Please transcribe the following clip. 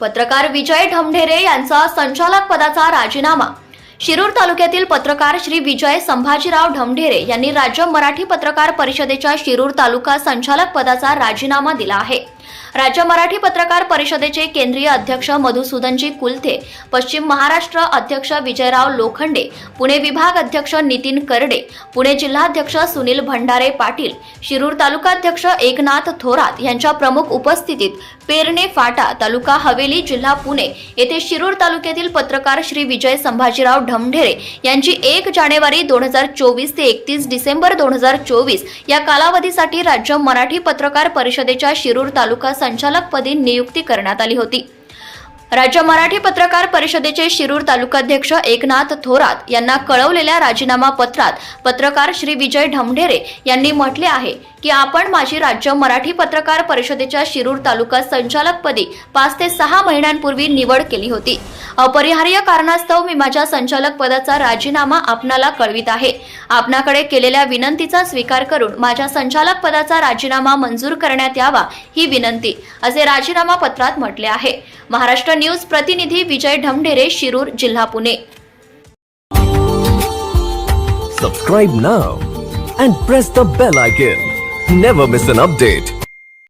पत्रकार विजय ढमढेरे यांचा संचालक पदाचा राजीनामा. शिरूर तालुक्यातील पत्रकार श्री विजय संभाजीराव ढमढेरे यांनी राज्य मराठी पत्रकार परिषदेच्या शिरूर तालुका संचालक पदाचा राजीनामा दिला आहे. राज्य मराठी पत्रकार परिषदेचे केंद्रीय अध्यक्ष मधुसूदनजी कुलथे पश्चिम महाराष्ट्र अध्यक्ष विजयराव लोखंडे पुणे विभाग अध्यक्ष नितीन करडे पुणे जिल्हाध्यक्ष सुनील भंडारे पाटील शिरूर तालुकाध्यक्ष एकनाथ थोरात यांच्या प्रमुख उपस्थितीत पेरणे फाटा तालुका हवेली जिल्हा पुणे येथे शिरूर तालुक्यातील पत्रकार श्री विजय संभाजीराव ढमढेरे यांची एक जानेवारी दोन हजार चोवीस ते एकतीस डिसेंबर दोन हजार चोवीस या कालावधीसाठी राज्य मराठी पत्रकार परिषदेच्या शिरूर तालुका संचालकपदी नियुक्ती करण्यात आली होती. राज्य मराठी पत्रकार परिषदेचे शिरूर तालुकाध्यक्ष एकनाथ थोरात यांना कळवलेल्या राजीनामा पत्रात पत्रकार श्री विजय ढमढेरे यांनी म्हटले आहे की आपण माझी राज्य मराठी पत्रकार परिषदेच्या शिरूर तालुका संचालकपदी पाच ते सहा महिन्यांपूर्वी निवड केली होती. अपरिहार्य कारणास्तव मी माझ्या संचालक पदाचा राजीनामा आपणाला कळवित आहे. आपणाकडे केलेल्या विनंतीचा स्वीकार करून माझ्या संचालक पदाचा राजीनामा मंजूर करण्यात यावा ही विनंती असे राजीनामा पत्रात म्हटले आहे महाराष्ट्र न्यूज प्रतिनिधी विजय ढमढेरे शिरूर जिल्हा Pune Subscribe now and press the bell icon. Never miss an update.